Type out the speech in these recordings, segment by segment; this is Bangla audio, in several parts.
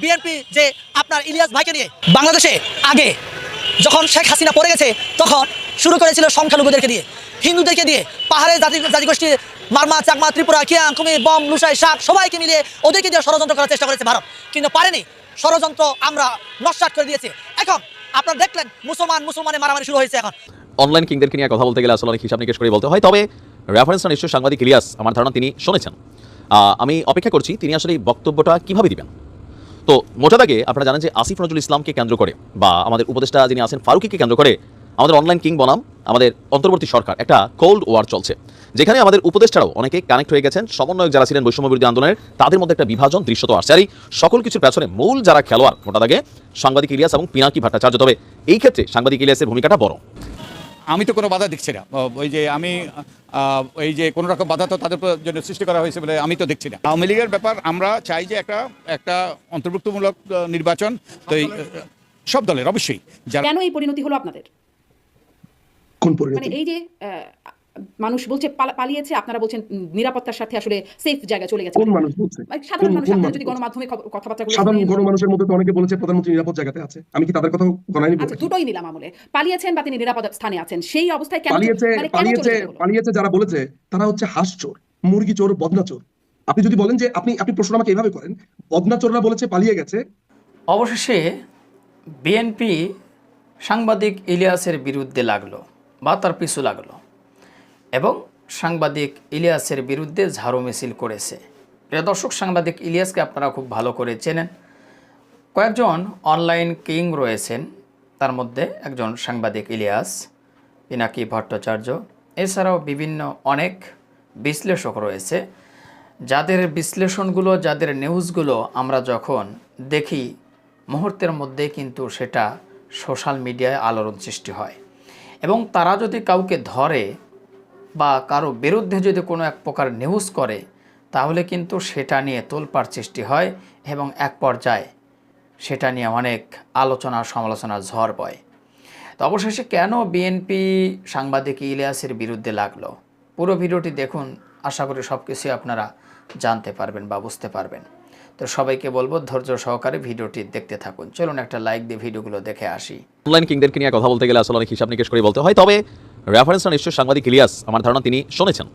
বিএনপি যে আপনার ইলিয়াস ভাইকে নিয়ে বাংলাদেশে আগে যখন শেখ হাসিনা পড়ে গেছে, তখন শুরু করেছিল সংখ্যালঘুদেরকে দিয়ে হিন্দুদেরকে দিয়ে পাহাড়ের জাতি জাতিগোষ্ঠী মারমা, চাকমা, ত্রিপুরা কিয়াং কুমির বম লুসাই শাক, সবাইকে মিলিয়ে ওদেরকে দিয়ে ষড়যন্ত্র করার চেষ্টা করেছে ভারত। কিন্তু পারেনি। ষড়যন্ত্র আমরা নস্বাত করে দিয়েছি। এখন আপনারা দেখলেন, মুসলমান মুসলমানের মারামারি শুরু হয়েছে এখন। অনলাইন কিংদেরকে নিয়ে কথা বলতে গেলে আসলে অনেক হিসাব নিকেশ করে বলতে হয়। তবে রেফারেন্সটা নিশ্চয়ই সাংবাদিক ইলিয়াস, আমার ধারণা তিনি শুনেছেন। আমি অপেক্ষা করছি তিনি আসলে এই বক্তব্যটা কীভাবে দিবেন? তো মোটা দাগে আপনারা জানেন যে আসিফ নজরুল ইসলামকে কেন্দ্র করে বা আমাদের উপদেষ্টা যিনি আছেন ফারুকিকে কেন্দ্র করে আমাদের অনলাইন কিং বনাম, আমাদের অন্তর্বর্তী সরকার, একটা কোল্ড ওয়ার চলছে। যেখানে আমাদের উপদেষ্টারাও অনেকে কানেক্ট হয়ে গেছেন, সমন্বয়ক যারা ছিলেন বৈষম্য বিরোধী আন্দোলনের, তাদের মধ্যে একটা বিভাজন দৃশ্যত আসছে। আর এই সকল কিছুর পেছনে মূল যারা খেলোয়াড়, মোটা দাগে সাংবাদিক ইলিয়াস এবং পিনাকি ভট্টাচার্য। তবে এই ক্ষেত্রে সাংবাদিক ইলিয়াসের ভূমিকাটা বড়। আমি তো কোনো বাধা দেখছি না। ওই যে আমি এই যে কোনো রকম বাধা তো তাদের জন্য সৃষ্টি করা হয়েছে বলে আমি তো দেখছি না। আওয়ামী লীগের ব্যাপার আমরা চাই যে একটা একটা অন্তর্ভুক্তমূলক নির্বাচন তো সব দলের। অবশ্যই। যারা কেন এই পরিণতি হলো আপনাদের? কোন মানে পরিণতি এই যে মানুষ বলছে পালিয়েছে আপনারা বলছেন নিরাপত্তার সাথে আসলে সেফ জায়গায় চলে গেছে। কোন মানুষ? বলছে মানে সাধারণ মানুষ আপনারা যদি গণমাধ্যমে সাধারণ গণমানুষের মধ্যে তো অনেকে বলেছে প্রধানমন্ত্রী নিরাপদ জায়গাতে আছে। আমি কি তাদের কথা আচ্ছা দুটোই নিলাম আমলে। পালিয়েছেন বা তিনি নিরাপদ স্থানে আছেন সেই অবস্থায় কেন পালিয়েছে মানে পালিয়েছে? পালিয়েছে যারা বলেছে তারা হচ্ছে হাঁস চোর মুরগি চোর বদনা চোর। আপনি যদি বলেন যে আপনি আপনি প্রশ্ন আমাকে এইভাবে করেন বদনা চোররা বলেছে পালিয়ে গেছে। অবশেষে বিএনপি সাংবাদিক ইলিয়াসের বিরুদ্ধে লাগল বা তার পিছু লাগল। এবং সাংবাদিক ইলিয়াসের বিরুদ্ধে ঝাড়ু মিছিল করেছে। প্রিয় দর্শক, সাংবাদিক ইলিয়াসকে আপনারা খুব ভালো করে চেনেন। কয়েকজন অনলাইন কিং রয়েছেন। তার মধ্যে একজন সাংবাদিক ইলিয়াস, পিনাকি ভট্টাচার্য। এছাড়াও বিভিন্ন অনেক বিশ্লেষক রয়েছে। যাদের বিশ্লেষণগুলো, যাদের নিউজগুলো আমরা যখন দেখি, মুহূর্তের মধ্যে কিন্তু সেটা সোশ্যাল মিডিয়ায় আলোড়ন সৃষ্টি হয়। এবং তারা যদি কাউকে ধরে বা কারও বিরুদ্ধে যদি কোনো এক প্রকার নিউজ করে, তাহলে কিন্তু সেটা নিয়ে তোলপাড় সৃষ্টি হয় এবং এক পর্যায়ে সেটা নিয়ে অনেক আলোচনা সমালোচনার ঝড় বয়। তো অবশেষে কেন বিএনপি সাংবাদিক ইলিয়াসের বিরুদ্ধে লাগল? পুরো ভিডিওটি দেখুন, আশা করি সব কিছুই আপনারা জানতে পারবেন বা বুঝতে পারবেন। তো সবাইকে বলব, ধৈর্য সহকারে ভিডিওটি দেখতে থাকুন। চলুন একটা লাইক দিয়ে ভিডিওগুলো দেখে আসি। অনলাইন কিংদেরকে নিয়ে কথা বলতে গেলে আসলে অনেক হিসাব নিকেশ করে বলতে হয়। তবে রেফারেন্সটা নিশ্চয়ই সাংবাদিক ইলিয়াস, আমার ধারণা তিনি শুনেছেন।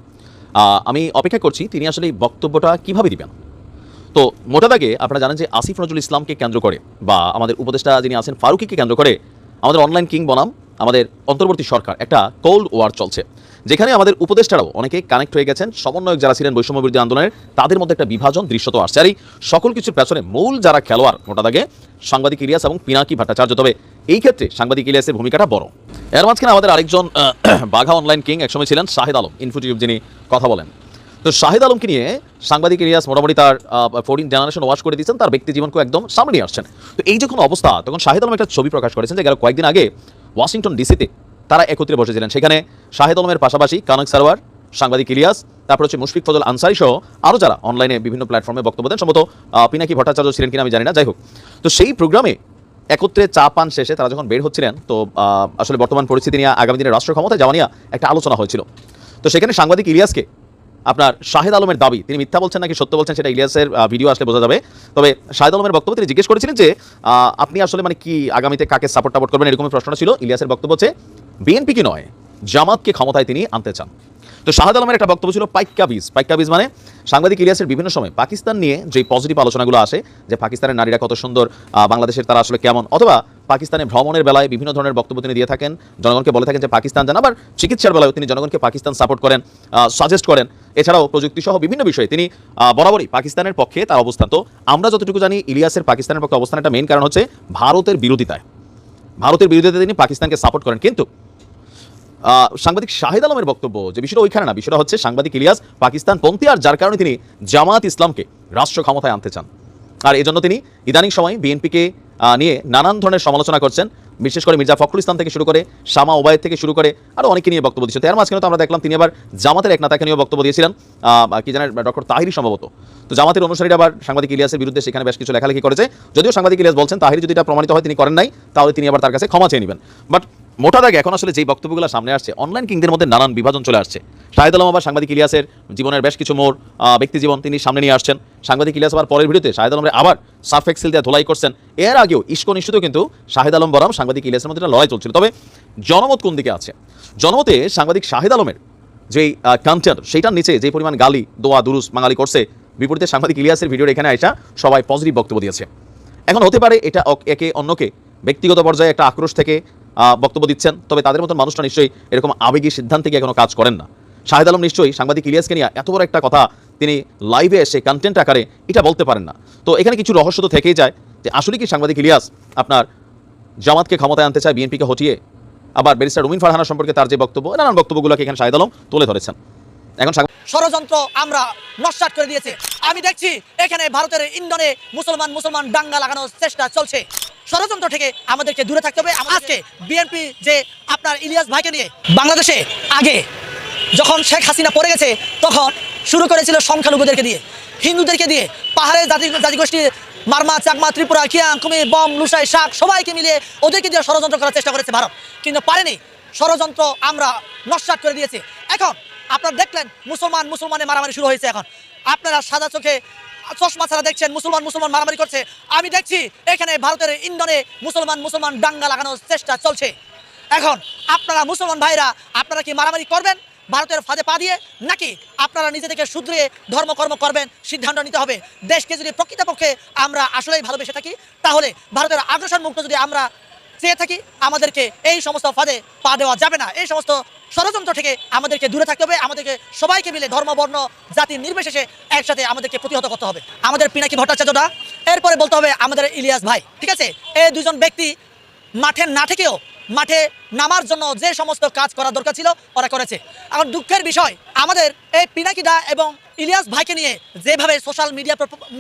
আমি অপেক্ষা করছি, তিনি আসলে এই বক্তব্যটা কীভাবে দিবেন? তো, মোটা দাগে আপনারা জানেন যে আসিফ নজরুল ইসলামকে কেন্দ্র করে, বা আমাদের উপদেষ্টা যিনি আছেন ফারুকিকে কেন্দ্র করে, আমাদের অনলাইন কিং বনাম, আমাদের অন্তর্বর্তী সরকার, একটা কোল্ড ওয়ার চলছে। যেখানে আমাদের উপদেষ্টারাও অনেকে কানেক্ট হয়ে গেছেন, সমন্বয়ক যারা ছিলেন বৈষম্য বিরোধী আন্দোলনের, তাদের মধ্যে একটা বিভাজন, দৃশ্যত আসছে। আর এই সকল কিছুর পেছনে মূল যারা খেলোয়াড়, মোটা দাগে সাংবাদিক ইলিয়াস এবং পিনাকি ভট্টাচার্য, তবে এই ক্ষেত্রে সাংবাদিক ইলিয়াসের ভূমিকাটা বড়। এর মাঝখানে আমাদের আরেকজন বাঘা অনলাইন কিং একসময় ছিলেন শাহিদ আলম ইনফোটিউব যিনি কথা বলেন। তো শাহিদ আলমকে নিয়ে সাংবাদিক ইলিয়াস মোটামুটি তার ফোরটিন জেনারেশন ওয়াশ করে দিয়েছেন, তার ব্যক্তি জীবনকে একদম সামনে আসছেন। তো এই যখন অবস্থা, তখন শাহিদ আলম একটা ছবি প্রকাশ করেছেন যে গেল কয়েকদিন আগে ওয়াশিংটন ডিসিতে তারা একত্রে বসেছিলেন। সেখানে শাহিদ আলমের পাশাপাশি কানক সারওয়ার সাংবাদিক ইলিয়াস, তারপর হচ্ছে মুশফিক ফজল আনসারি সহ আরও যারা অনলাইনে বিভিন্ন প্ল্যাটফর্মে বক্তব্য দেন, সম্ভবত পিনাকি ভট্টাচার্য ছিলেন কিনা আমি জানি না, যাই হোক। তো সেই প্রোগ্রামে একত্রে চা পান শেষে তারা যখন বের হচ্ছিলেন, তো আসলে বর্তমান পরিস্থিতি নিয়ে আগামী দিনে রাষ্ট্র ক্ষমতায় যাওয়া নিয়ে একটা আলোচনা হয়েছিল। তো সেখানে সাংবাদিক ইলিয়াসকে আপনার শাহেদ আলমের দাবি, তিনি মিথ্যা বলছেন নাকি সত্য বলছেন সেটা ইলিয়াসের ভিডিও আসলে বোঝা যাবে। তবে শাহেদ আলমের বক্তব্য তিনি জিজ্ঞেস করেছিলেন যে আপনি আসলে মানে কি আগামীতে কাকে সাপোর্ট টাপোর্ট করবেন এরকম প্রশ্ন ছিল। ইলিয়াসের বক্তব্য হচ্ছে, বিএনপি কি নয়, জামাতকে ক্ষমতায় তিনি আনতে চান। তো শাহাদ আলমের একটা বক্তব্য ছিল পাইক্কা বীজ। পাইক্কা বীজ মানে সাংবাদিক ইলিয়াসের বিভিন্ন সময় পাকিস্তান নিয়ে যে পজিটিভ আলোচনাগুলো আসে, যে পাকিস্তানের নারীরা কত সুন্দর বাংলাদেশের তারা আসলে কেমন, অথবা পাকিস্তানে ভ্রমণের বেলায় বিভিন্ন ধরনের বক্তব্য তিনি দিয়ে থাকেন, জনগণকে বলে থাকেন যে পাকিস্তান যান, আবার চিকিৎসার বেলায় তিনি জনগণকে পাকিস্তান সাপোর্ট করেন সাজেস্ট করেন। এছাড়াও প্রযুক্তি সহ বিভিন্ন বিষয়ে তিনি বরাবরই পাকিস্তানের পক্ষে তার অবস্থান। তো আমরা যতটুকু জানি, ইলিয়াসের পাকিস্তানের পক্ষে অবস্থান একটা মেইন কারণ হচ্ছে ভারতের বিরোধিতায়। ভারতের বিরোধিতায় তিনি পাকিস্তানকে সাপোর্ট করেন। কিন্তু সাংবাদিক শাহিদ আলমের বক্তব্য যে বিষয়টা ওইখানে না, বিষয়টা হচ্ছে সাংবাদিক ইলিয়াস পাকিস্তান পন্থী আর যার কারণে তিনি জামাত ইসলামকে রাষ্ট্র ক্ষমতায় আনতে চান। আর এজন্য জন্য তিনি ইদানিং সময় বিএনপিকে নিয়ে নানান ধরনের সমালোচনা করছেন। বিশেষ করে মির্জা ফখরুল ইসলাম থেকে শুরু করে শামা ওবায়দ থেকে শুরু করে আরও অনেকে নিয়ে বক্তব্য দিচ্ছে তার মাঝখানে তো আমরা দেখলাম তিনি আবার জামাতের এক নেতাকে নিয়ে বক্তব্য দিয়েছিলেন। কি জানেন, ডক্টর তাহিরি সম্ভবত। তো জামাতের অনুসারীরা আবার সাংবাদিক ইলিয়াসের বিরুদ্ধে সেখানে বেশ কিছু লেখালেখি করেছে। যদিও সাংবাদিক ইলিয়াস বলছেন, তাহিরি যদি এটা প্রমাণিত হয় তিনি করেন নাই, তাহলে তিনি আবার তার কাছে ক্ষমা চেয়ে নেবেন। বাট মোটা দাগে এখন আসলে যেই বক্তব্যগুলো সামনে আসছে অনলাইন কিংদের মধ্যে নানান বিভাজন চলে আসছে। শাহিদ আলম আবার সাংবাদিক ইলিয়াসের জীবনের বেশ কিছু মোড় ব্যক্তি জীবন তিনি সামনে নিয়ে আসছেন। সাংবাদিক ইলিয়াস আবার পরের ভিডিওতে শাহিদ আলমের আবার সার্ফ এক্সেল দিয়ে ধোলাই করছেন। এর আগেও ইস্কন ইস্যুতে কিন্তু শাহিদ আলম বরাম ইলিয়াসের মধ্যে একটা লড়াই চলছিল। তবে জনমত কোন দিকে আছে? জনমতে সাংবাদিক শাহিদ আলমের যেই কন্টেন্ট সেইটার নিচে যে পরিমাণ গালি, দোয়া, দুরুস বাঙালি করছে, বিপরীতে সাংবাদিক ইলিয়াসের ভিডিওর এখানে আসা সবাই পজিটিভ বক্তব্য দিয়েছে। এখন হতে পারে এটা একে অন্যকে ব্যক্তিগত পর্যায়ে একটা আক্রোশ থেকে বক্তব্য দিচ্ছেন, তবে তাদের মতন মানুষটা নিশ্চয়ই এরকম আবেগী সিদ্ধান্তে গিয়ে এখনও কাজ করেন না। শাহেদ আলম নিশ্চয়ই সাংবাদিক ইলিয়াসকে নিয়ে এত বড় একটা কথা তিনি লাইভে এসে কন্টেন্ট আকারে এটা বলতে পারেন না। তো এখানে কিছু রহস্য তো থেকেই যায় যে আসলে কি সাংবাদিক ইলিয়াস আপনার জামাতকে ক্ষমতায় আনতে চায় বিএনপিকে হটিয়ে। আবার ব্যারিস্টার রুমিন ফারহানা সম্পর্কে তার যে বক্তব্য, নানান বক্তব্যগুলোকে এখানে শাহেদ আলম তুলে ধরেছেন। এখন ষড়যন্ত্র আমরা নস্বাত করে দিয়েছে। আমি দেখছি এখানে ভারতের ইন্ধনে মুসলমান মুসলমান দাঙ্গা লাগানোর চেষ্টা চলছে। ষড়যন্ত্র থেকে আমাদেরকে দূরে থাকতে হবে। আজকে বিএনপি যে আপনার ইলিয়াস ভাইকে নিয়ে বাংলাদেশে আগে যখন শেখ হাসিনা পড়ে গেছে, তখন শুরু করেছিল সংখ্যালঘুদেরকে দিয়ে, হিন্দুদেরকে দিয়ে, পাহাড়ের জাতি জাতিগোষ্ঠী মারমা, চাকমা, ত্রিপুরা কিয়াং কুমি, বম, লুসাই, শাক, সবাইকে মিলিয়ে ওদেরকে দিয়ে ষড়যন্ত্র করার চেষ্টা করেছে ভারত। কিন্তু পারেনি। ষড়যন্ত্র আমরা নস্বাত করে দিয়েছি। এখন আপনারা দেখলেন, মুসলমান মুসলমানের মারামারি শুরু হয়েছে এখন। আপনারা সাদা চোখে চশমা ছাড়া দেখছেন, মুসলমান মুসলমান মারামারি করছে। আমি দেখছি এখানে ভারতের ইন্ধনে মুসলমান মুসলমান দাঙ্গা লাগানোর চেষ্টা চলছে। এখন আপনারা মুসলমান ভাইরা, আপনারা কি মারামারি করবেন? ভারতের ফাঁদে পা দিয়ে নাকি আপনারা নিজে থেকে শুধরিয়ে ধর্মকর্ম করবেন? সিদ্ধান্ত নিতে হবে। দেশকে যদি প্রকৃতপক্ষে আমরা আসলেই ভালোবেসে থাকি, তাহলে ভারতের আগ্রাসন মুক্ত যদি আমরা চেয়ে থাকি, আমাদেরকে এই সমস্ত ফাঁদে পা দেওয়া যাবে না। এই সমস্ত ষড়যন্ত্র থেকে আমাদেরকে দূরে থাকতে হবে। আমাদেরকে সবাইকে মিলে ধর্ম, বর্ণ, জাতি নির্বিশেষে একসাথে আমাদেরকে প্রতিহত করতে হবে। আমাদের পিনাকি ভট্টাচার্যটা এরপরে বলতে হবে আমাদের ইলিয়াস ভাই, ঠিক আছে? এই দুজন ব্যক্তি মাঠে না থেকেও মাঠে নামার জন্য যে সমস্ত কাজ করা দরকার ছিল, ওরা করেছে। এখন দুঃখের বিষয়, আমাদের এই পিনাকিদা এবং ইলিয়াস ভাইকে নিয়ে যেভাবে সোশ্যাল মিডিয়া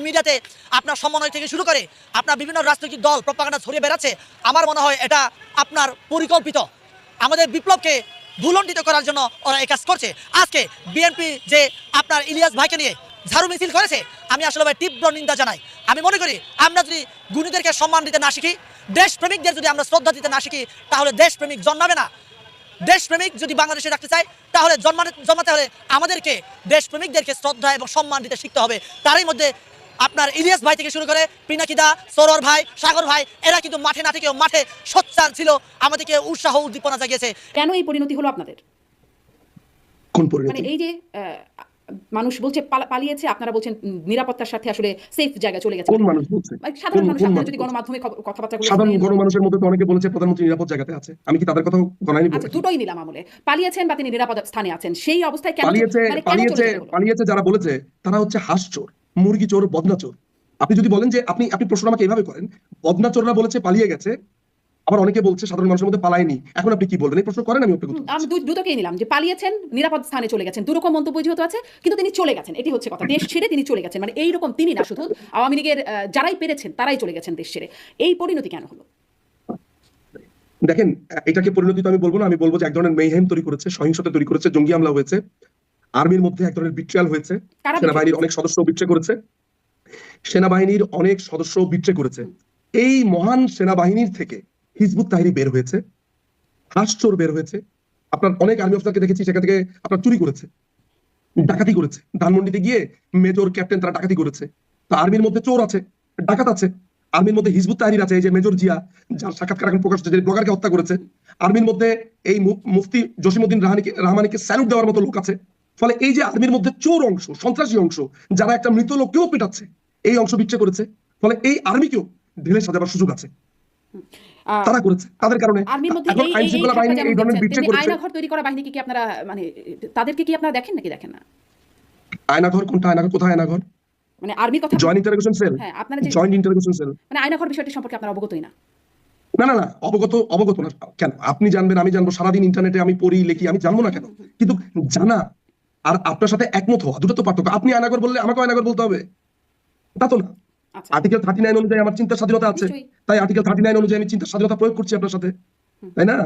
মিডিয়াতে আপনার সমন্বয় থেকে শুরু করে আপনার বিভিন্ন রাজনৈতিক দল প্রপাগান্ডা ছড়িয়ে বেড়াচ্ছে, আমার মনে হয় এটা আপনার পরিকল্পিত। আমাদের বিপ্লবকে ভুলণ্ডিত করার জন্য ওরা এই কাজ করছে। আজকে বিএনপি যে আপনার ইলিয়াস ভাইকে নিয়ে ঝাড়ু মিছিল করেছে, আমি আসলে তীব্র নিন্দা জানাই। আমি মনে করি, আমরা যদি গুণীদেরকে সম্মান দিতে না শিখি দেশপ্রেমিকদের যদি আমরা শ্রদ্ধা দিতে না শিখি তাহলে দেশপ্রেমিক জন্মাবে না। দেশপ্রেমিক যদি বাংলাদেশে রাখতে চাই তাহলে জন্মাতে জন্মাতে হলে আমাদেরকে দেশপ্রেমিকদেরকে শ্রদ্ধা এবং সম্মান দিতে শিখতে হবে। তারই মধ্যে আপনার ইলিয়াস ভাই থেকে শুরু করে পিনাকিদা সরোর ভাই সাগর ভাই এরা কিন্তু মাঠে না থেকেও মাঠে সোচ্চার ছিল। আমাদেরকে উৎসাহ উদ্দীপনা জাগিয়েছে। কেন এই পরিণতি হলো আপনাদের? কোন মানে পরিণতি এই যে মানুষ বলছে পালিয়েছে আপনারা বলছেন নিরাপত্তার সাথে আসলে সেফ জায়গায় চলে গেছে। কোন মানুষ বলছে? সাধারণ মানুষ আপনারা যদি গণমাধ্যমে সাধারণ গণমানুষের মধ্যে তো অনেকে বলেছে প্রধানমন্ত্রী নিরাপদ জায়গাতে আছে। আমি কি তাদের কথা গণায়নি আচ্ছা দুটোই নিলাম আমলে। পালিয়েছেন বা তিনি নিরাপদ স্থানে আছেন সেই অবস্থায় কেন পালিয়েছে মানে পালিয়েছে? পালিয়েছে যারা বলেছে তারা হচ্ছে হাঁস চোর মুরগি চোর বদনা চোর। আপনি যদি বলেন যে আপনি আপনি প্রশ্ন আমাকে এইভাবে করেন বদনা চোররা বলেছে পালিয়ে গেছে আবার অনেকে বলছে সাধারণ মানুষের মধ্যে পালায়নি। এখন আপনি কি বলবেন? এই প্রশ্ন করেন আমি আমি দুটোকেই নিলাম যে পালিয়েছেন নিরাপদ স্থানে চলে গেছেন। দুরকম মন্তব্য যেহেতু আছে কিন্তু তিনি চলে গেছেন। এটি হচ্ছে কথা দেশ ছেড়ে তিনি চলে গেছেন। মানে এইরকম তিনি না শুধু আওয়ামী লীগের যারাই পেরেছেন তারাই চলে গেছেন দেশ ছেড়ে। এই পরিণতি কেন হলো? দেখেন এটাকে পরিণতি তো আমি বলব না আমি বলব যে এক ধরনের মেহেম তৈরি করেছে সহিংসতা তৈরি করেছে জঙ্গি হামলা হয়েছে আর্মির মধ্যে এক ধরনের বিট্রিয়াল হয়েছে সেনাবাহিনীর অনেক সদস্য বিট্রে করেছে সেনাবাহিনীর অনেক সদস্য বিট্রে করেছে। এই মহান সেনাবাহিনীর থেকে হিজবুত তাহিরি বের হয়েছে হাঁসচোর বের হয়েছে। আপনার অনেক আর্মি অফিসারকে দেখেছি, সেখান থেকে আপনার চুরি করেছে, ডাকাতি করেছে। ধানমন্ডিতে গিয়ে মেজর ক্যাপ্টেন তারা ডাকাতি করেছে। তো আর্মির মধ্যে চোর আছে, ডাকাত আছে। আর্মির মধ্যে হিজবুত তাহির আছে, এই যে মেজর জিয়া, যার সাক্ষাৎকার প্রকাশ হচ্ছে ব্লগারকে হত্যা করেছে। আর্মির মধ্যে এই মুফতি জসিমউদ্দিন রাহানিকে রহমানিকে স্যালুট দেওয়ার মতো লোক আছে। ফলে এই যে আর্মির মধ্যে চোর অংশ, সন্ত্রাসী অংশ, যারা একটা মৃত লোককেও পেটাচ্ছে, এই অংশ বিচ্ছে করেছে। ফলে এই আর্মিকেও ঢেলে সাজাবার সুযোগ আছে। তারা করেছে তাদের কারণে আর্মির মধ্যে এই- আইন এই- এই শৃঙ্খলা বাহিনী এই ধরনের দেখছেন, করেছে। আয়নাঘর তৈরি করা বাহিনীকে কি আপনারা মানে তাদেরকে কি আপনারা দেখেন নাকি দেখেন না? আয়নাঘর কোনটা আয়নাঘর কোথায় আয়নাঘর মানে আর্মির কথা জয়েন্ট ইন্টারোগেশন সেল হ্যাঁ আপনারা যে জয়েন্ট ইন্টারোগেশন সেল মানে আয়নাঘর বিষয়টি সম্পর্কে আপনারা অবগতই না? না না না অবগত অবগত না। কেন? আপনি জানবেন আমি জানব সারাদিন ইন্টারনেটে আমি পড়ি লিখি আমি জানব না কেন? কিন্তু জানা আর আপনার সাথে একমত হওয়া দুটো তো পার্থক্য। আপনি আয়নাগর বললে আমাকে আয়নাগর বলতে হবে। তা তো না। আর্টিকেল থার্টি নাইন অনুযায়ী আমার চিন্তার স্বাধীনতা আছে। তাই আর্টিকেল থার্টি নাইন অনুযায়ী আমি চিন্তার স্বাধীনতা প্রয়োগ করছি আপনার সাথে। তাই না?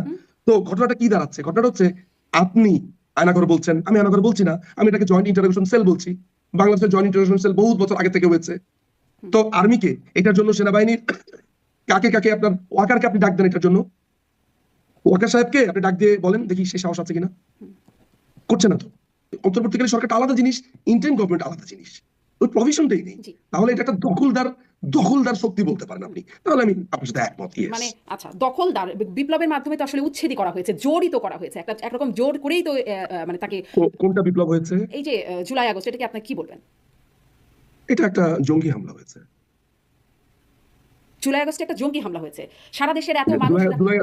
তো ঘটনাটা কি দাঁড়াচ্ছে? ঘটনাটা হচ্ছে আপনি আয়নাঘর বলছেন। আমি আয়নাঘর বলছি না। আমি এটাকে জয়েন্ট সেল বলছি। বাংলাদেশের জয়েন্ট সেল বহুত বছর আগে থেকে হয়েছে। তো আর্মিকে এটার জন্য সেনাবাহিনীর কাকে কাকে আপনার ওয়াকারকে আপনি ডাক দেন এটার জন্য? ওয়াকার সাহেবকে আপনি ডাক দিয়ে বলেন দেখি সে সাহস আছে কিনা। করছে না তো। অন্তর্বর্তীকালীন সরকারটা আলাদা জিনিস ইন্টার্ন গভর্নমেন্ট আলাদা জিনিস। ওই প্রভিশনটাই নেই। তাহলে এটা একটা দখলদার দখলদার শক্তি বলতে পারেন আপনি। তাহলে আমি আপনার সাথে একমত মানে আচ্ছা দখলদার বিপ্লবের মাধ্যমে তো আসলে উচ্ছেদই করা হয়েছে জোরই তো করা হয়েছে। একটা একরকম জোর করেই তো মানে তাকে কোনটা বিপ্লব হয়েছে? এই যে জুলাই আগস্ট এটাকে আপনি কি বলবেন? এটা একটা জঙ্গি হামলা হয়েছে। জুলাই আগস্টে একটা জঙ্গি হামলা হয়েছে। সারা দেশের এত মানুষ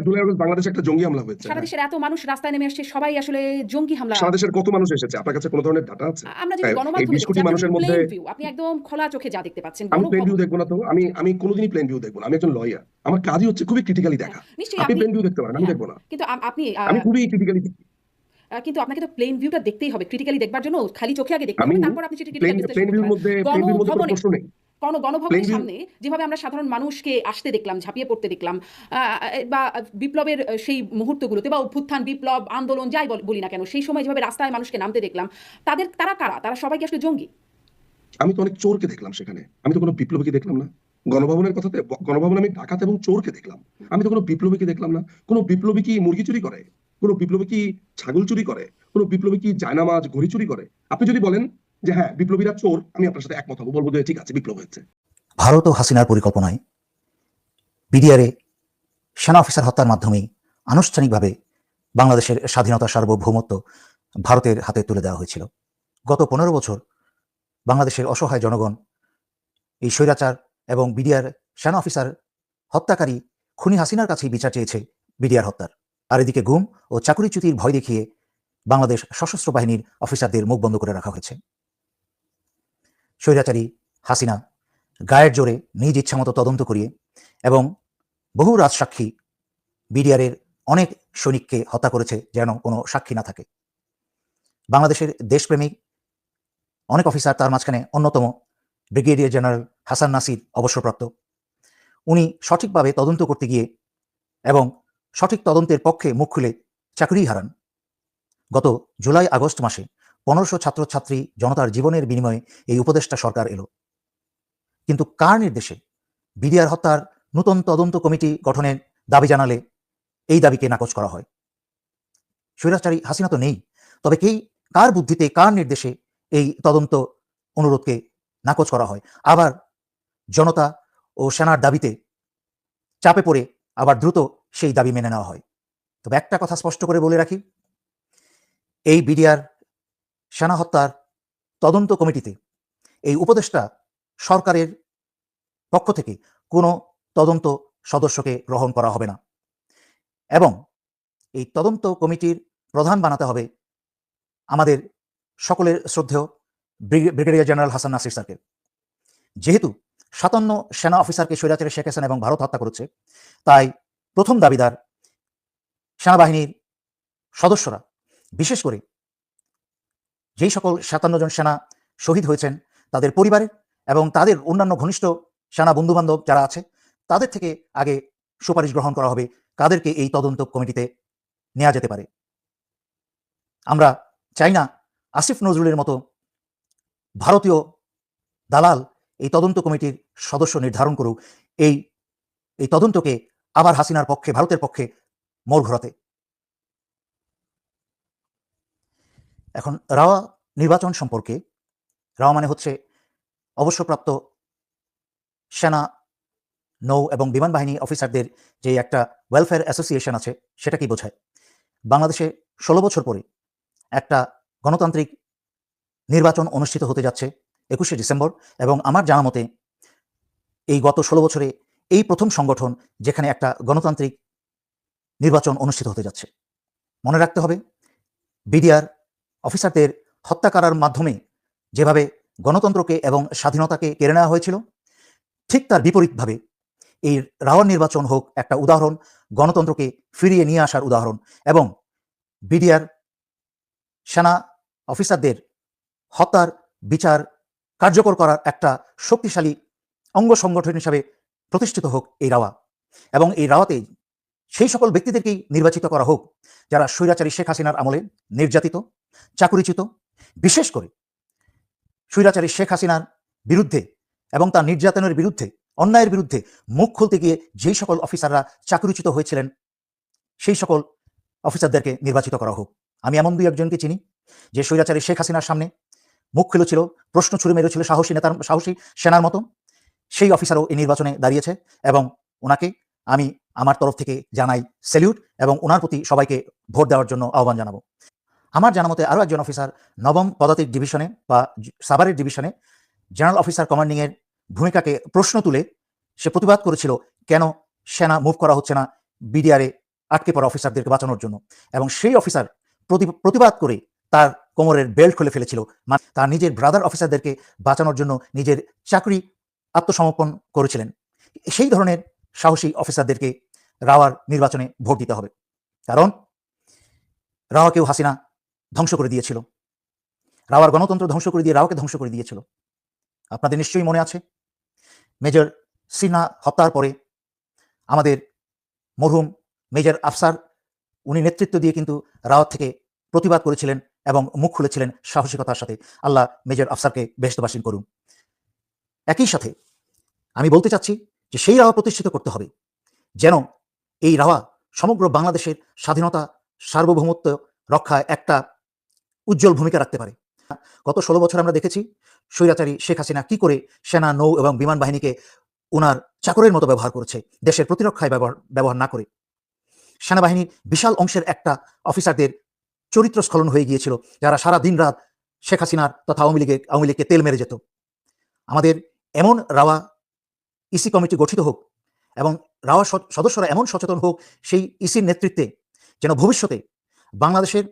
জুলাই আগস্ট বাংলাদেশে একটা জঙ্গি হামলা হয়েছে সারা দেশের এত মানুষ রাস্তায় নেমে আসছে সবাই আসলে জঙ্গি হামলা সারা দেশের কত মানুষ এসেছে? আপনার কাছে কোনো ধরনের ডাটা আছে? আমরা যদি এই গণমাধ্যমে কোটি মানুষের মধ্যে আপনি একদম খোলা চোখে যা দেখতে পাচ্ছেন আমি প্লেন ভিউ দেখব না তো। আমি আমি কোনোদিনই প্লেন ভিউ দেখব না। আমি একজন লয়ার আমার কাজই হচ্ছে খুবই ক্রিটিক্যালি দেখা। আপনি প্লেন ভিউ দেখতে পারেন আমি হ্যাঁ, দেখব না। কিন্তু আপনি আমি খুবই ক্রিটিক্যালি আহ, কিন্তু আপনাকে তো প্লেন ভিউটা দেখতেই হবে। ক্রিটিক্যালি দেখবার জন্য খালি চোখে আগে দেখতে হবে তারপর আপনি সেটা ক্রিটিক্যালি প্লেন ভিউর মধ্যে প্লেন ভিউর মধ্যে কোনো প্রশ্ন নেই। কোন গণভবনের সামনে যেভাবে আমরা সাধারণ মানুষকে আসতে দেখলাম ঝাঁপিয়ে পড়তে দেখলাম বা বিপ্লবের সেই মুহূর্তগুলোতে বা অভ্যুত্থান বিপ্লব আন্দোলন যাই বলি না কেন সেই সময় যেভাবে রাস্তায় মানুষকে নামতে দেখলাম তাদের তারা কারা? তারা সবাইকে আসলে জঙ্গি। আমি তো অনেক চোরকে দেখলাম সেখানে। আমি তো কোনো বিপ্লবীকে দেখলাম না। গণভবনের কথাতে গণভবনে আমি ডাকাত এবং চোরকে দেখলাম। আমি তো কোনো বিপ্লবীকে দেখলাম না। কোনো বিপ্লবী কি মুরগি চুরি করে? কোনো বিপ্লবী কি ছাগল চুরি করে? কোনো বিপ্লবী কি জায়নামাজ ঘড়ি চুরি করে? আপনি যদি বলেন যে হ্যাঁ বিপ্লবীরা চোর, আমি আপনার সাথে একমত হব, বলব যে ঠিক আছে, বিপ্লব হয়েছে। ভারত ও হাসিনার পরিকল্পনায় বিডিআরে সেনা অফিসার হত্যার মাধ্যমে আনুষ্ঠানিকভাবে বাংলাদেশের স্বাধীনতা সার্বভৌমত্ব ভারতের হাতে তুলে দেওয়া হয়েছিল। গত পনেরো বছর বাংলাদেশের অসহায় জনগণ এই স্বৈরাচার এবং বিডিআর সেনা অফিসার হত্যাকারী খুনি হাসিনার কাছেই বিচার চেয়েছে বিডিআর হত্যার। আর এদিকে গুম ও চাকুরিচ্যুতির ভয় দেখিয়ে বাংলাদেশ সশস্ত্র বাহিনীর অফিসারদের মুখ বন্ধ করে রাখা হয়েছে। স্বৈরাচারী হাসিনা গায়ের জোরে নিজ ইচ্ছামতো তদন্ত করিয়ে এবং বহু রাজসাক্ষী বিডিআরের অনেক সৈনিককে হত্যা করেছে যেন কোনো সাক্ষী না থাকে। বাংলাদেশের দেশপ্রেমিক অনেক অফিসার তার মাঝখানে অন্যতম ব্রিগেডিয়ার জেনারেল হাসান নাসির অবসরপ্রাপ্ত। উনি সঠিকভাবে তদন্ত করতে গিয়ে এবং সঠিক তদন্তের পক্ষে মুখ খুলে চাকরি হারান। গত জুলাই আগস্ট মাসে পনেরোশো ছাত্রছাত্রী জনতার জীবনের বিনিময়ে এই উপদেষ্টা সরকার এলো। কিন্তু কার নির্দেশে বিডিআর হত্যার নতুন তদন্ত কমিটি গঠনের দাবি জানালে এই দাবিকে নাকচ করা হয়? স্বৈরাচারী হাসিনা তো নেই, তবে কেই, কার বুদ্ধিতে, কার নির্দেশে এই তদন্ত অনুরোধকে নাকচ করা হয়? আবার জনতা ও সেনার দাবিতে চাপে পড়ে আবার দ্রুত সেই দাবি মেনে নেওয়া হয়। তবে একটা কথা স্পষ্ট করে বলে রাখি, এই বিডিআর সেনা হত্যার তদন্ত কমিটিতে এই উপদেষ্টা সরকারের পক্ষ থেকে কোনো তদন্ত সদস্যকে গ্রহণ করা হবে না। এবং এই তদন্ত কমিটির প্রধান বানাতে হবে আমাদের সকলের শ্রদ্ধেয় ব্রিগে- ব্রিগেডিয়ার জেনারেল হাসান নাসির স্যারকে। যেহেতু সাতান্ন সেনা অফিসারকে স্বৈরাচারী শেখ হাসিনা এবং ভারত হত্যা করেছে, তাই প্রথম দাবিদার সেনাবাহিনীর সদস্যরা, বিশেষ করে যেই সকল সাতান্ন জন সেনা শহীদ হয়েছেন তাদের পরিবারে এবং তাদের অন্যান্য ঘনিষ্ঠ সেনা বন্ধুবান্ধব যারা আছে, তাদের থেকে আগে সুপারিশ গ্রহণ করা হবে কাদেরকে এই তদন্ত কমিটিতে নেওয়া যেতে পারে। আমরা চাই না আসিফ নজরুলের মতো ভারতীয় দালাল এই তদন্ত কমিটির সদস্য নির্ধারণ করুক। এই এই তদন্তকে আবার হাসিনার পক্ষে, ভারতের পক্ষে মোড় ঘোরাতে। এখন রাওয়া নির্বাচন সম্পর্কে রাওয়া মানে হচ্ছে অবসরপ্রাপ্ত সেনা নৌ এবং বিমান বাহিনী অফিসারদের যে একটা ওয়েলফেয়ার অ্যাসোসিয়েশন আছে, সেটা কি বোঝায়? বাংলাদেশে ষোলো বছর পরে একটা গণতান্ত্রিক নির্বাচন অনুষ্ঠিত হতে যাচ্ছে একুশে ডিসেম্বর এবং আমার জানা মতে এই গত ষোলো বছরে এই প্রথম সংগঠন যেখানে একটা গণতান্ত্রিক নির্বাচন অনুষ্ঠিত হতে যাচ্ছে। মনে রাখতে হবে, বিডিআর অফিসারদের হত্যা করার মাধ্যমে যেভাবে গণতন্ত্রকে এবং স্বাধীনতাকে কেড়ে নেওয়া হয়েছিল, ঠিক তার বিপরীতভাবে এই রাওয়ার নির্বাচন হোক একটা উদাহরণ, গণতন্ত্রকে ফিরিয়ে নিয়ে আসার উদাহরণ এবং বিডিআর সেনা অফিসারদের হত্যার বিচার কার্যকর করার একটা শক্তিশালী অঙ্গ সংগঠন হিসাবে প্রতিষ্ঠিত হোক এই রাওয়া। এবং এই রাওয়াতে সেই সকল ব্যক্তিদেরকেই নির্বাচিত করা হোক, যারা স্বৈরাচারী শেখ হাসিনার আমলে নির্যাতিত, চাকুরিচ্যুত, বিশেষ করে স্বৈরাচারী শেখ হাসিনার বিরুদ্ধে এবং তার নির্যাতনের বিরুদ্ধে, অন্যায়ের বিরুদ্ধে মুখ খুলতে গিয়ে যেই সকল অফিসাররা চাকরিচ্যুত হয়েছিলেন, সেই সকল অফিসারদেরকে নির্বাচিত করা হোক। আমি এমন দুই একজনকে চিনি যে স্বৈরাচারী শেখ হাসিনার সামনে মুখ খুলেছিল, প্রশ্ন ছুড়ে মেরেছিল সাহসী নেতার, সাহসী সেনার মতো। সেই অফিসারও এই নির্বাচনে দাঁড়িয়েছে এবং ওনাকে আমি আমার তরফ থেকে জানাই স্যালিউট এবং ওনার প্রতি সবাইকে ভোট দেওয়ার জন্য আহ্বান জানাব। আমার জানা মতে আরও একজন অফিসার নবম পদাতিক ডিভিশনে বা সাভারের ডিভিশনে জেনারেল অফিসার কমান্ডিংয়ের ভূমিকাকে প্রশ্ন তুলে সে প্রতিবাদ করেছিল, কেন সেনা মুভ করা হচ্ছে না বিডিআরে আটকে পড়া অফিসারদেরকে বাঁচানোর জন্য? এবং সেই অফিসার প্রতি- প্রতিবাদ করে তার কোমরের বেল্ট খুলে ফেলেছিল। তার নিজের ব্রাদার অফিসারদেরকে বাঁচানোর জন্য নিজের চাকরি আত্মসমর্পণ করেছিলেন। সেই ধরনের সাহসী অফিসারদেরকে রাওয়ার নির্বাচনে ভোট দিতে হবে। কারণ রাওয়াকেও হাসিনা ধ্বংস করে দিয়েছিল। রাওয়ার গণতন্ত্র ধ্বংস করে দিয়ে রাওয়াকে ধ্বংস করে দিয়েছিল। আপনাদের নিশ্চয়ই মনে আছে, মেজর সিনহা হত্যার পরে আমাদের মরহুম মেজর আফসার, উনি নেতৃত্ব দিয়ে কিন্তু রাওয়াত থেকে প্রতিবাদ করেছিলেন এবং মুখ খুলেছিলেন সাহসিকতার সাথে। আল্লাহ মেজর আফসারকে বেহস্তবাসীন করুন। একই সাথে আমি বলতে চাচ্ছি যে সেই রাওয়া প্রতিষ্ঠিত করতে হবে, যেন এই রাওয়া সমগ্র বাংলাদেশের স্বাধীনতা, সার্বভৌমত্ব রক্ষায় একটা উজ্জ্বল ভূমিকা রাখতে পারে। গত ষোলো বছর আমরা দেখেছি স্বৈরাচারী শেখ হাসিনা কি করে সেনা, নৌ এবং বিমান বাহিনীকে ওনার চাকরের মতো ব্যবহার করেছে, দেশের প্রতিরক্ষায় ব্যবহার ব্যবহার না করে। সেনাবাহিনীর বিশাল অংশের একটা অফিসারদের চরিত্র স্খলন হয়ে গিয়েছিল, যারা সারা দিন রাত শেখ হাসিনার তথা আওয়ামী লীগের, আওয়ামী লীগকে তেল মেরে যেত। আমাদের এমন রাওয়া ইসি কমিটি গঠিত হোক এবং রাওয়া সদস্যরা এমন সচেতন হোক, সেই ইসির নেতৃত্বে যেন ভবিষ্যতে বাংলাদেশের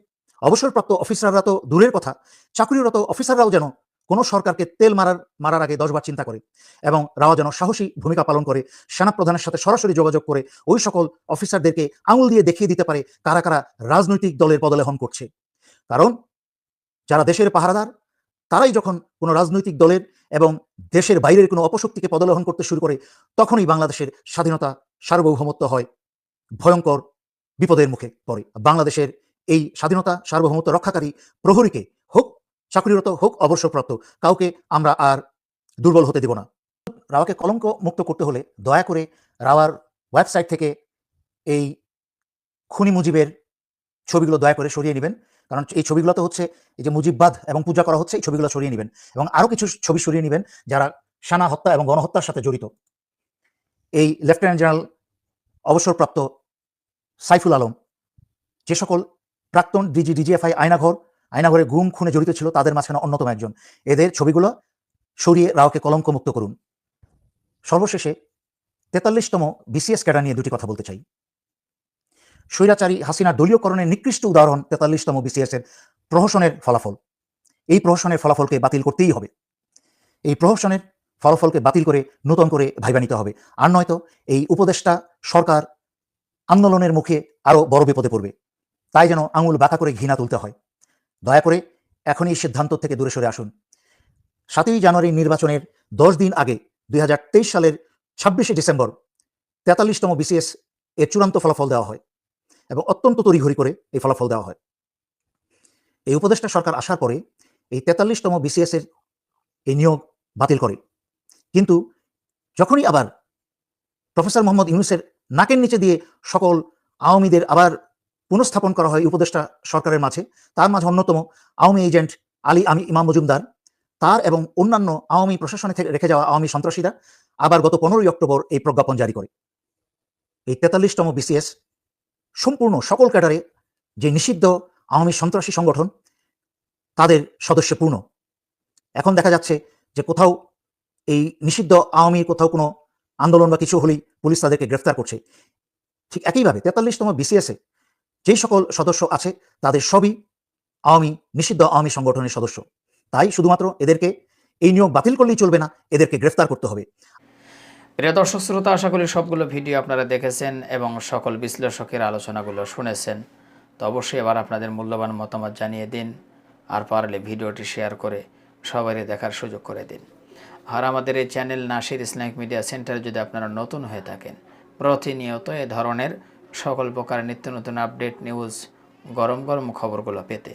অবসরপ্রাপ্ত অফিসাররা তো দূরের কথা, চাকরিরত অফিসাররাও যেন কোনো সরকারকে তেল মারার মারার আগে দশবার চিন্তা করে এবং রাওয়া যেন সাহসী ভূমিকা পালন করে সেনাপ্রধানের সাথে সরাসরি যোগাযোগ করে ওই সকল অফিসারদেরকে আঙুল দিয়ে দেখিয়ে দিতে পারে কারা কারা রাজনৈতিক দলের পদলেহন করছে। কারণ যারা দেশের পাহারাদার, তারাই যখন কোনো রাজনৈতিক দলের এবং দেশের বাইরের কোনো অপশক্তিকে পদলেহন করতে শুরু করে, তখনই বাংলাদেশের স্বাধীনতা সার্বভৌমত্ব হয়। ভয়ঙ্কর বিপদের মুখে পড়ে। বাংলাদেশের এই স্বাধীনতা সার্বভৌমত্ব রক্ষাকারী প্রহরীকে হোক, চাকরিরত হোক, অবসরপ্রাপ্ত, কাউকে আমরা আর দুর্বল হতে দেব না। রাওয়াকে কলঙ্ক মুক্ত করতে হলে দয়া করে রাওয়ার ওয়েবসাইট থেকে এই খুনি মুজিবের ছবিগুলো দয়া করে সরিয়ে নেবেন। কারণ এই ছবিগুলো তো হচ্ছে এই যে মুজিববাদ এবং পূজা করা হচ্ছে, এই ছবিগুলো সরিয়ে নেবেন এবং আরও কিছু ছবি সরিয়ে নেবেন যারা সানা হত্যা এবং গণহত্যার সাথে জড়িত। এই লেফটেন্যান্ট জেনারেল অবসরপ্রাপ্ত সাইফুল আলম, যে সকল প্রাক্তন ডিজি ডিজিএফআই আয়নাঘর, আয়নাঘরে গুম খুনে জড়িত ছিল, তাদের মাঝখানে অন্যতম একজন। এদের ছবিগুলো সরিয়ে রাওকে কলঙ্কমুক্ত করুন। সর্বশেষে তেতাল্লিশতম বিসিএস ক্যাডার নিয়ে দুটি কথা বলতে চাই। স্বৈরাচারী হাসিনার দলীয়করণের নিকৃষ্ট উদাহরণ তেতাল্লিশতম বিসিএস এর প্রহসনের ফলাফল। এই প্রহসনের ফলাফলকে বাতিল করতেই হবে। এই প্রহসনের ফলাফলকে বাতিল করে নতুন করে ভাইবা নিতে হবে। আর নয়তো এই উপদেষ্টা সরকার আন্দোলনের মুখে আরও বড় বিপদে পড়বে। তাই যেন আঙুল বাঁকা করে ঘৃণা তুলতে হয়। দয়া করে এখনই সিদ্ধান্ত থেকে দূরে সরে আসুন। সাতই জানুয়ারি নির্বাচনের দশ দিন আগে দু হাজার তেইশ সালের ছাব্বিশে ডিসেম্বর তেতাল্লিশতম বিসিএস এর চূড়ান্ত ফলাফল দেওয়া হয়। এবং অত্যন্ত তড়িঘড়ি করে এই ফলাফল দেওয়া হয়। এই উপদেষ্টা সরকার আসার পরে এই তেতাল্লিশতম বিসিএস এর এই নিয়োগ বাতিল করে। কিন্তু যখনই আবার প্রফেসর মোহাম্মদ ইউনুসের নাকের নিচে দিয়ে সকল আওয়ামীদের আবার পুনঃস্থাপন করা হয় উপদেষ্টা সরকারের মাঝে, তার মাঝে অন্যতম আওয়ামী এজেন্ট আলী আমি ইমাম মজুমদার, তার এবং অন্যান্য আওয়ামী প্রশাসনে থেকে রেখে যাওয়া আওয়ামী সন্ত্রাসীরা আবার গত পনেরোই অক্টোবর এই প্রজ্ঞাপন জারি করে। এই তেতাল্লিশতম বিসিএস সম্পূর্ণ সকল ক্যাডারে যে নিষিদ্ধ আওয়ামী সন্ত্রাসী সংগঠন, তাদের সদস্য পূর্ণ এখন দেখা যাচ্ছে যে কোথাও এই নিষিদ্ধ আওয়ামী কোথাও কোনো আন্দোলন বা কিছু হলেই পুলিশ তাদেরকে গ্রেফতার করছে। ঠিক একইভাবে তেতাল্লিশতম বিসিএসে যেই সকল সদস্য আছে, তাদের সবই আওয়ামী, নিষিদ্ধ আওয়ামী সংগঠনের সদস্য। তাই শুধুমাত্র এদেরকে এই নিয়োগ বাতিল করলেই চলবে না, এদেরকে গ্রেফতার করতে হবে। প্রিয় দর্শক, শ্রোতা, আশা করি সবগুলো ভিডিও আপনারা দেখেছেন এবং সকল বিশ্লেষকের আলোচনাগুলো শুনেছেন। তো অবশ্যই এবার আপনাদের মূল্যবান মতামত জানিয়ে দিন আর পারলে ভিডিওটি শেয়ার করে সবারই দেখার সুযোগ করে দিন। আর আমাদের এই চ্যানেল নাসির ইসলামিক মিডিয়া সেন্টারে যদি আপনারা নতুন হয়ে থাকেন, প্রতিনিয়ত এ ধরনের সকল প্রকার নিত্য নতুন আপডেট, নিউজ, গরম গরম খবরগুলো পেতে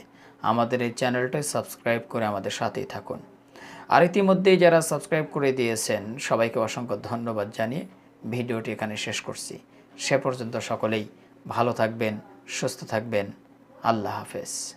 আমাদের এই চ্যানেলটা সাবস্ক্রাইব করে আমাদের সাথেই থাকুন। আর ইতিমধ্যেই যারা সাবস্ক্রাইব করে দিয়েছেন, সবাইকে অসংখ্য ধন্যবাদ জানিয়ে ভিডিওটি এখানে শেষ করছি। সে পর্যন্ত সকলেই ভালো থাকবেন, সুস্থ থাকবেন। আল্লাহ হাফেজ।